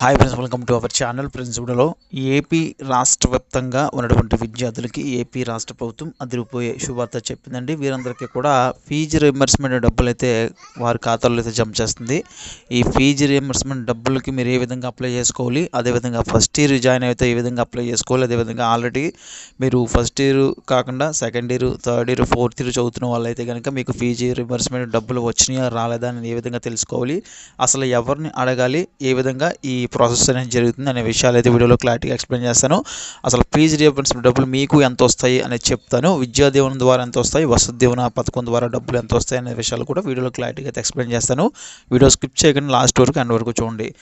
Hi friends welcome to our channel friends వీడియోలో AP రాష్ట్ర వ్యాప్తంగా ఉన్నటువంటి విద్యార్థులకి ఏపీ రాష్ట్ర ప్రభుత్వం అదిరిపోయే శుభార్త చెప్పిందండి. వీరందరికీ కూడా ఫీజు రియంబర్స్మెంట్ డబ్బులు అయితే వారి ఖాతాల్లో అయితే జమ చేస్తుంది. ఈ ఫీజు రియంబర్స్మెంట్ డబ్బులకి మీరు ఏ విధంగా అప్లై చేసుకోవాలి అదేవిధంగా ఫస్ట్ ఇయర్ జాయిన్ అయితే ఏ విధంగా అప్లై చేసుకోవాలి అదేవిధంగా ఆల్రెడీ మీరు ఫస్ట్ ఇయర్ కాకుండా second year third year fourth year చదువుతున్న వాళ్ళైతే కనుక మీకు ఫీజు రియంబర్స్మెంట్ డబ్బులు వచ్చినాయా రాలేదా అని ఏ విధంగా తెలుసుకోవాలి అసలు ఎవరిని అడగాలి ఏ విధంగా ఈ ప్రాసెస్ అనేది జరుగుతుంది అనే విషయాలు అయితే వీడియోలో క్లారిటీగా ఎక్స్ప్లెయిన్ చేస్తాను. అసలు ఫీజు రియంబర్స్మెంట్ డబ్బులు మీకు ఎంత వస్తాయి అనేది చెప్తాను. విద్యాదీవన ద్వారా ఎంత వస్తాయి? వసతి పథకం ద్వారా డబ్బులు ఎంత వస్తాయి అనే విషయాలు కూడా వీడియోలో క్లారిటీగా అయితే ఎక్స్ప్లెయిన్ చేస్తాను. వీడియో స్కిప్ చేయకుండా లాస్ట్ వరకు అండ్ వరకు చూడండి.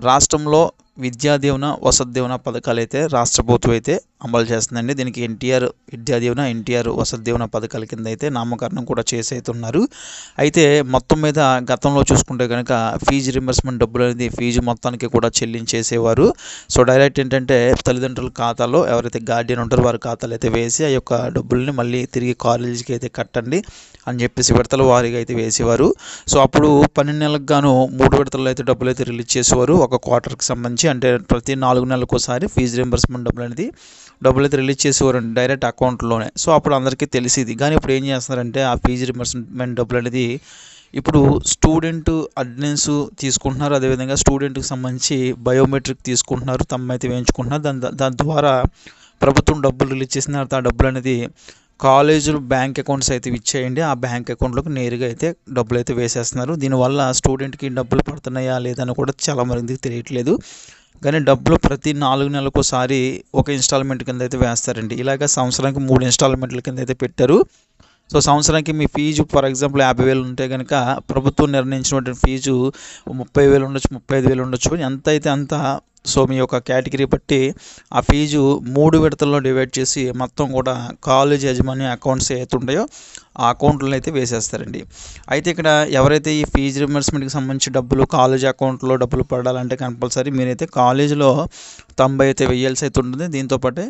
రాష్ట్రంలో విద్యా దీవెన వసతి దీవెన పథకాలు అయితే రాష్ట్ర ప్రభుత్వం అయితే అమలు చేస్తుందండి. దీనికి ఎన్టీఆర్ విద్యా దీవెన ఎన్టీఆర్ వసతి దీవెన పథకాల కింద అయితే నామకరణం కూడా చేసేతున్నారు. అయితే మొత్తం మీద గతంలో చూసుకుంటే కనుక ఫీజు రింబర్స్మెంట్ డబ్బులు అనేది ఫీజు మొత్తానికి కూడా చెల్లించేసేవారు. సో డైరెక్ట్ ఏంటంటే తల్లిదండ్రుల ఖాతాలో ఎవరైతే గార్డియన్ ఉంటారో వారి ఖాతాలు అయితే వేసి ఆ యొక్క డబ్బుల్ని మళ్ళీ తిరిగి కాలేజీకి అయితే కట్టండి అని చెప్పేసి విడతల వారీగా అయితే వేసేవారు. సో అప్పుడు పన్నెండు నెలలకు గాను మూడు విడతల్లో అయితే డబ్బులు అయితే రిలీజ్ చేసేవారు. ఒక క్వార్టర్కి సంబంధించి అంటే ప్రతి నాలుగు నెలలకు ఒకసారి ఫీజు రింబర్స్మెంట్ డబ్బులు అనేది డబ్బులు అయితే రిలీజ్ చేసేవారండి డైరెక్ట్ అకౌంట్లోనే సో అప్పుడు అందరికీ తెలిసింది. కానీ ఇప్పుడు ఏం చేస్తున్నారంటే ఆ ఫీజు రింబర్స్మెంట్ డబ్బులు అనేది ఇప్పుడు స్టూడెంట్ అడ్మిన్స్ తీసుకుంటున్నారు. అదేవిధంగా స్టూడెంట్కి సంబంధించి బయోమెట్రిక్ తీసుకుంటున్నారు. తమ అయితే వేయించుకుంటున్నారు. దాని దాని ద్వారా ప్రభుత్వం డబ్బులు రిలీజ్ చేసిన తర్వాత ఆ డబ్బులు అనేది కాలేజీలు బ్యాంక్ అకౌంట్స్ అయితే ఇచ్చేయండి. ఆ బ్యాంక్ అకౌంట్లోకి నేరుగా అయితే డబ్బులు అయితే వేసేస్తున్నారు. దీనివల్ల స్టూడెంట్కి డబ్బులు పడుతున్నాయా లేదని కూడా చాలా మందికి తెలియట్లేదు. కానీ డబ్బులు ప్రతి నాలుగు నెలలకు ఒకసారి ఒక ఇన్స్టాల్మెంట్ కింద అయితే వేస్తారండి. ఇలాగ సంవత్సరానికి మూడు ఇన్స్టాల్మెంట్ల కింద అయితే పెట్టారు. సో సంవత్సరానికి మీ ఫీజు ఫర్ ఎగ్జాంపుల్ యాభై వేలు ఉంటే కనుక ప్రభుత్వం నిర్ణయించినటువంటి ఫీజు ముప్పై వేలు ఉండొచ్చు ముప్పై ఐదు వేలు ఉండొచ్చు ఎంత అయితే అంత సో మీ యొక్క కేటగిరీ బట్టి ఆ ఫీజు మూడు విడతల్లో డివైడ్ చేసి మొత్తం కూడా కాలేజ్ యజమాని అకౌంట్స్ ఏవైతే ఉంటాయో ఆ అకౌంట్లను అయితే వేసేస్తారండి. అయితే ఇక్కడ ఎవరైతే ఈ ఫీజు రిమర్స్మెంట్కి సంబంధించి డబ్బులు కాలేజ్ అకౌంట్లో డబ్బులు పడాలంటే కంపల్సరీ మీరైతే కాలేజీలో తొంభై అయితే వెయ్యాల్సి అయితే ఉంటుంది. దీంతోపాటే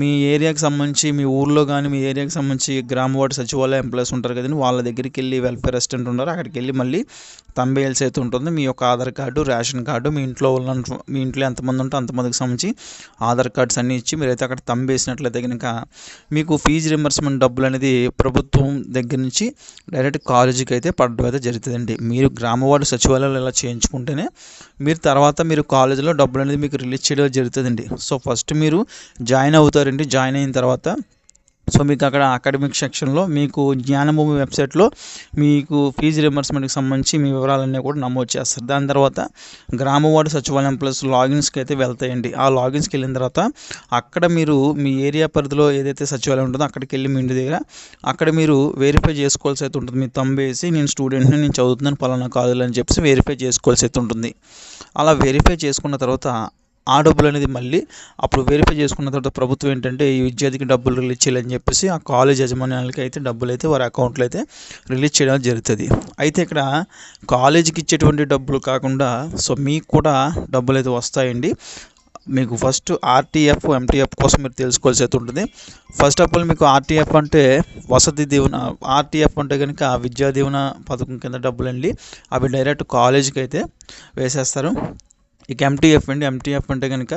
మీ ఏరియాకి సంబంధించి మీ ఊర్లో కానీ మీ ఏరియాకి సంబంధించి గ్రామ వార్డు సచివాలయ ఎంప్లాయీస్ ఉంటారు కదండి వాళ్ళ దగ్గరికి వెళ్ళి వెల్ఫేర్ అసిస్టెంట్ ఉంటారు. అక్కడికి వెళ్ళి మళ్ళీ తొంభై వేయాల్సి అయితే ఉంటుంది. మీ యొక్క ఆధార్ కార్డు రేషన్ కార్డు మీ ఇంట్లో ఉన్న మీ ఇంట్లో ఎంతమంది ఉంటే అంతమందికి సంబంధించి ఆధార్ కార్డ్స్ అన్నీ ఇచ్చి మీరైతే అక్కడ తంబేసినట్లయితే కనుక మీకు ఫీజు రింబర్స్మెంట్ డబ్బులు అనేది ప్రభుత్వం దగ్గర నుంచి డైరెక్ట్ కాలేజీకి అయితే పడడం అయితే జరుగుతుందండి. మీరు గ్రామ వార్డు సచివాలయాలు ఇలా చేయించుకుంటేనే మీరు తర్వాత మీరు కాలేజీలో డబ్బులు అనేది మీకు రిలీజ్ చేయడం జరుగుతుందండి. సో ఫస్ట్ మీరు జాయిన్ అవుతారండి. జాయిన్ అయిన తర్వాత సో మీకు అక్కడ అకాడమిక్ సెక్షన్లో మీకు జ్ఞానభూమి వెబ్సైట్లో మీకు ఫీజు రియంబర్స్మెంట్కి సంబంధించి మీ వివరాలన్నీ కూడా నమోదు చేస్తారు. దాని తర్వాత గ్రామవార్డు సచివాలయం ప్లస్ లాగిన్స్కి అయితే వెళ్తాయండి. ఆ లాగిన్స్కి వెళ్ళిన తర్వాత అక్కడ మీరు మీ ఏరియా పరిధిలో ఏదైతే సచివాలయం ఉంటుందో అక్కడికి వెళ్ళి మీ ఇంటి దగ్గర అక్కడ మీరు వెరిఫై చేసుకోవాల్సి అయితే ఉంటుంది. మీ తంబేసి నేను స్టూడెంట్ని నేను చదువుతున్నాను పలానా కాలేజీలో అని చెప్పేసి వెరిఫై చేసుకోవాల్సి అయితే ఉంటుంది. అలా వెరిఫై చేసుకున్న తర్వాత ఆ డబ్బులు అనేది మళ్ళీ అప్పుడు వెరిఫై చేసుకున్న తర్వాత ప్రభుత్వం ఏంటంటే ఈ విద్యార్థికి డబ్బులు రిలీజ్ చేయాలని చెప్పేసి ఆ కాలేజ్ యజమానులకి అయితే డబ్బులు అయితే వారి అకౌంట్లో అయితే రిలీజ్ చేయడం జరుగుతుంది. అయితే ఇక్కడ కాలేజీకి ఇచ్చేటువంటి డబ్బులు కాకుండా సో మీకు కూడా డబ్బులు అయితే వస్తాయండి. మీకు ఫస్ట్ ఆర్టీఎఫ్ ఎంటీఎఫ్ కోసం మీరు తెలుసుకోవాల్సి అయితే ఉంటుంది. ఫస్ట్ ఆఫ్ ఆల్ మీకు ఆర్టీఎఫ్ అంటే వసతి దీవెన ఆర్టీఎఫ్ అంటే కనుక విద్యా దీవెన పథకం కింద డబ్బులు అండి అవి డైరెక్ట్ కాలేజీకి అయితే వేసేస్తారు. ఇక ఎంటీఎఫ్ అండి. ఎంటీఎఫ్ అంటే కనుక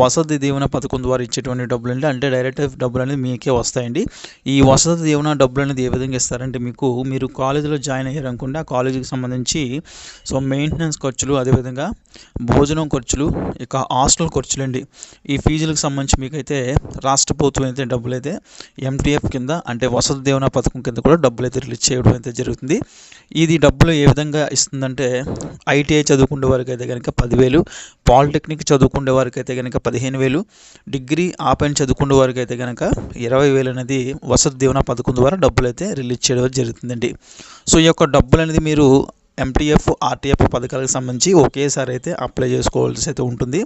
వసతి దీవెన పథకం ద్వారా ఇచ్చేటువంటి డబ్బులు అండి అంటే డైరెక్ట్ డబ్బులు అనేది మీకే వస్తాయండి. ఈ వసతి దీవెన డబ్బులు అనేది ఏ విధంగా ఇస్తారంటే మీకు మీరు కాలేజీలో జాయిన్ అయ్యారు ఆ కాలేజీకి సంబంధించి సో మెయింటెనెన్స్ ఖర్చులు అదేవిధంగా భోజనం ఖర్చులు ఇక హాస్టల్ ఖర్చులు అండి ఈ ఫీజులకు సంబంధించి మీకైతే రాష్ట్ర ప్రభుత్వం అయితే డబ్బులు అయితే ఎంటీఎఫ్ కింద అంటే వసతి దీవెన పథకం కింద కూడా డబ్బులు అయితే రిలీజ్ చేయడం అయితే జరుగుతుంది. ఇది డబ్బులు ఏ విధంగా ఇస్తుందంటే ఐటీఐ చదువుకునే వారికి అయితే కనుక పదివేలు పాలిటెక్నిక్ చదువుకునే వారికి అయితే కనుక పదిహేను వేలు డిగ్రీ ఆపైన చదువుకునే వారికి అయితే కనుక ఇరవై వేలు అనేది వసతి దీవెన పథకం ద్వారా డబ్బులు అయితే రిలీజ్ చేయడం జరుగుతుందండి. సో ఈ యొక్క డబ్బులు అనేది మీరు ఎంటీఎఫ్ ఆర్టీఎఫ్ పథకాలకు సంబంధించి ఒకేసారి అయితే అప్లై చేసుకోవాల్సి అయితే ఉంటుంది.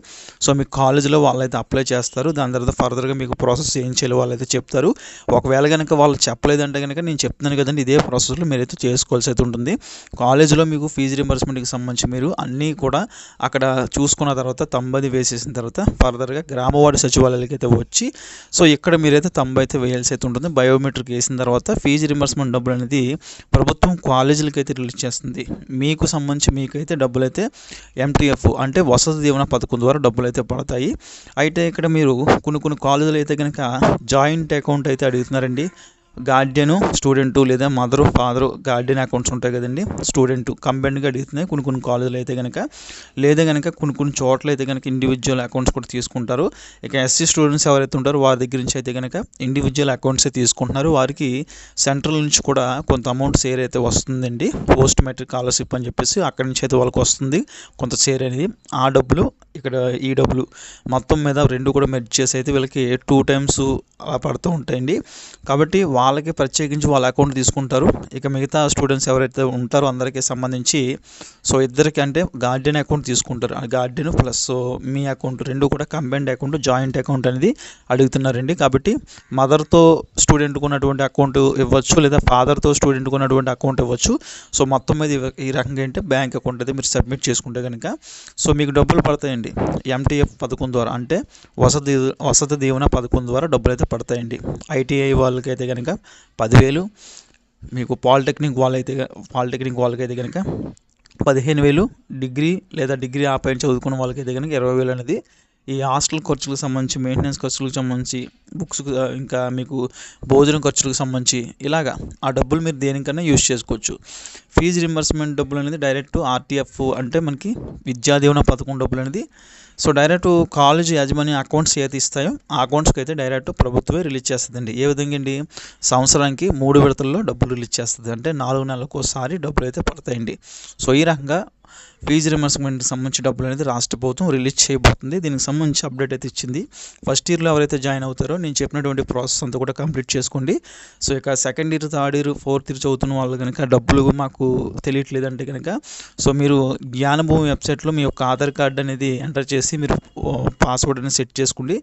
సో మీ కాలేజీలో వాళ్ళైతే అప్లై చేస్తారు. దాని తర్వాత ఫర్దర్గా మీకు ప్రాసెస్ ఏం చేయాలి వాళ్ళైతే చెప్తారు. ఒకవేళ కనుక వాళ్ళు చెప్పలేదంటే కనుక నేను చెప్తున్నాను కదండి ఇదే ప్రాసెస్లో మీరైతే చేసుకోవాల్సి అయితే ఉంటుంది. కాలేజీలో మీకు ఫీజు రీంబర్స్మెంట్కి సంబంధించి మీరు అన్నీ కూడా అక్కడ చూసుకున్న తర్వాత తంబది వేసేసిన తర్వాత ఫర్దర్గా గ్రామవాడి సచివాలయాలకి అయితే వచ్చి సో ఇక్కడ మీరైతే తొంభై అయితే వేయాల్సి అయితే ఉంటుంది. బయోమెట్రిక్ వేసిన తర్వాత ఫీజు రీంబర్స్మెంట్ డబ్బులు అనేది ప్రభుత్వం కాలేజీలకి అయితే రిలీజ్ చేస్తుంది. మీకు సంబంధించి మీకైతే డబ్బులైతే ఎంటీఎఫ్ అంటే వసతి దీవెన పథకం ద్వారా డబ్బులు అయితే పడతాయి. అయితే ఇక్కడ మీరు కొన్ని కొన్ని కాలేజీలు అయితే కనుక జాయింట్ అకౌంట్ అయితే అడుగుతున్నారండి. గార్డియను స్టూడెంట్ లేదా మదరు ఫాదరు గార్డియన్ అకౌంట్స్ ఉంటాయి కదండి. స్టూడెంట్ కంబైన్డ్గా అడుగుతున్నాయి. కొన్ని కొన్ని కాలేజీలు అయితే కనుక లేదా కనుక కొన్ని కొన్ని చోట్ల అయితే కనుక ఇండివిజువల్ అకౌంట్స్ కూడా తీసుకుంటారు. ఇక ఎస్సీ స్టూడెంట్స్ ఎవరైతే ఉంటారో వారి దగ్గర నుంచి అయితే కనుక ఇండివిజువల్ అకౌంట్సే తీసుకుంటున్నారు. వారికి సెంట్రల్ నుంచి కూడా కొంత అమౌంట్ షేర్ అయితే వస్తుందండి. పోస్ట్ మెట్రిక్ స్కాలర్షిప్ అని చెప్పేసి అక్కడి నుంచి అయితే వాళ్ళకి వస్తుంది. కొంత షేర్ అనేది ఆ డబ్బులు ఇక్కడ ఈ డబ్బులు మొత్తం మీద రెండు కూడా మెర్జ్ చేసి అయితే వీళ్ళకి టూ టైమ్స్ అలా పడుతూ ఉంటాయండి. కాబట్టి వాళ్ళకి ప్రత్యేకించి వాళ్ళ అకౌంట్ తీసుకుంటారు. ఇక మిగతా స్టూడెంట్స్ ఎవరైతే ఉంటారో అందరికీ సంబంధించి సో ఇద్దరికి అంటే గార్డెన్ అకౌంట్ తీసుకుంటారు. ఆ గార్డెన్ ప్లస్ మీ అకౌంట్ రెండు కూడా కంబైన్డ్ అకౌంట్ జాయింట్ అకౌంట్ అనేది అడుగుతున్నారండి. కాబట్టి మదర్తో స్టూడెంట్కి ఉన్నటువంటి అకౌంట్ ఇవ్వచ్చు లేదా ఫాదర్తో స్టూడెంట్కి ఉన్నటువంటి అకౌంట్ ఇవ్వచ్చు. సో మొత్తం మీద ఈ రకంగా ఏంటంటే బ్యాంక్ అకౌంట్ అయితే మీరు సబ్మిట్ చేసుకుంటే కనుక సో మీకు డబ్బులు పడతాయండి. ఎంటీఎఫ్ పథకం ద్వారా అంటే వసతి వసతి దీవెన పథకం ద్వారా డబ్బులు అయితే పడతాయండి. ఐటీఐ వాళ్ళకైతే కనుక పదివేలు. మీకు పాలిటెక్నిక్ వాళ్ళైతే పాలిటెక్నిక్ వాళ్ళకైతే కనుక పదిహేను వేలు డిగ్రీ లేదా డిగ్రీ ఆపైన చదువుకున్న వాళ్ళకైతే కనుక ఇరవై వేలు అనేది ఈ హాస్టల్ ఖర్చులకు సంబంధించి మెయింటెనెన్స్ ఖర్చులకు సంబంధించి బుక్స్ ఇంకా మీకు భోజనం ఖర్చులకు సంబంధించి ఇలాగా ఆ డబ్బులు మీరు దేనికన్నా యూజ్ చేసుకోవచ్చు. ఫీజు రింబర్స్మెంట్ డబ్బులు అనేది డైరెక్ట్ ఆర్టీఎఫ్ అంటే మనకి విద్యా దీవెన పథకం డబ్బులు అనేది. సో డైరెక్ట్ కాలేజ్ యాజమాన్య అకౌంట్స్ ఏదైతే ఇస్తాయో ఆ అకౌంట్స్కి అయితే డైరెక్ట్ ప్రభుత్వమే రిలీజ్ చేస్తుందండి. ఏ విధంగా అండి? సంవత్సరానికి మూడు విడతల్లో డబ్బులు రిలీజ్ చేస్తుంది. అంటే నాలుగు నెలలకు ఒకసారి డబ్బులు అయితే పడతాయండి. సో ఈ రకంగా ఫీజు రిమర్స్మెంట్కి సంబంధించి డబ్బులు అనేది రాష్ట్ర ప్రభుత్వం రిలీజ్ చేయబోతుంది. దీనికి సంబంధించి అప్డేట్ అయితే ఇచ్చింది. ఫస్ట్ ఇయర్లో ఎవరైతే జాయిన్ అవుతారో నేను చెప్పినటువంటి ప్రాసెస్ అంతా కూడా కంప్లీట్ చేసుకోండి. సో ఇక second year third year fourth year చదువుతున్న వాళ్ళు కనుక డబ్బులు మాకు తెలియట్లేదంటే కనుక సో మీరు జ్ఞానభూమి వెబ్సైట్లో మీ యొక్క ఆధార్ కార్డ్ అనేది ఎంటర్ చేసి మీరు పాస్వర్డ్ అనేది సెట్ చేసుకోండి.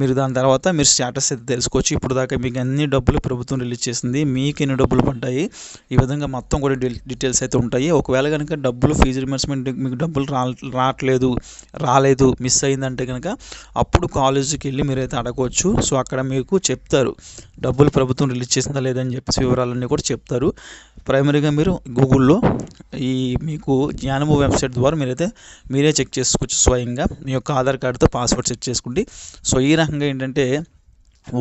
మీరు దాని తర్వాత మీరు స్టేటస్ అయితే తెలుసుకోవచ్చు. ఇప్పుడు దాకా మీకు అన్ని డబ్బులు ప్రభుత్వం రిలీజ్ చేసింది. మీకు ఎన్ని డబ్బులు పడ్డాయి? ఈ విధంగా మొత్తం కూడా డీటెయిల్స్ అయితే ఉంటాయి. ఒకవేళ కనుక డబ్బులు ఫీజు రిమర్స్మెంట్ మీకు డబ్బులు రా రావట్లేదు రాలేదు మిస్ అయిందంటే కనుక అప్పుడు కాలేజీకి వెళ్ళి మీరైతే అడగవచ్చు సో అక్కడ మీకు చెప్తారు. డబ్బులు ప్రభుత్వం రిలీజ్ చేసిందా లేదని చెప్పేసి వివరాలన్నీ కూడా చెప్తారు. ప్రైమరీగా మీరు గూగుల్లో ఈ మీకు జ్ఞానము వెబ్సైట్ ద్వారా మీరైతే మీరే చెక్ చేసుకోవచ్చు స్వయంగా. మీ యొక్క ఆధార్ కార్డుతో పాస్వర్డ్ సెట్ చేసుకోండి. సో ఈ రకంగా ఏంటంటే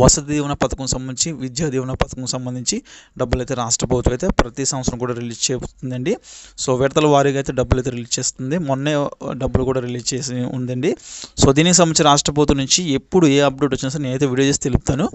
వసతి దీవెన పథకం సంబంధించి విద్యా దీవెన పథకం సంబంధించి డబ్బులు అయితే రాష్ట్ర ప్రభుత్వం అయితే ప్రతి సంవత్సరం కూడా రిలీజ్ చేస్తుందండి. సో విడతల వారీగా అయితే డబ్బులు అయితే రిలీజ్ చేస్తుంది. మొన్నే డబ్బులు కూడా రిలీజ్ చేసి ఉందండి. సో దీనికి సంబంధించి రాష్ట్ర ప్రభుత్వం నుంచి ఎప్పుడు ఏ అప్డేట్ వచ్చినా సరే నేనైతే వీడియో చేసి తెలుపుతాను.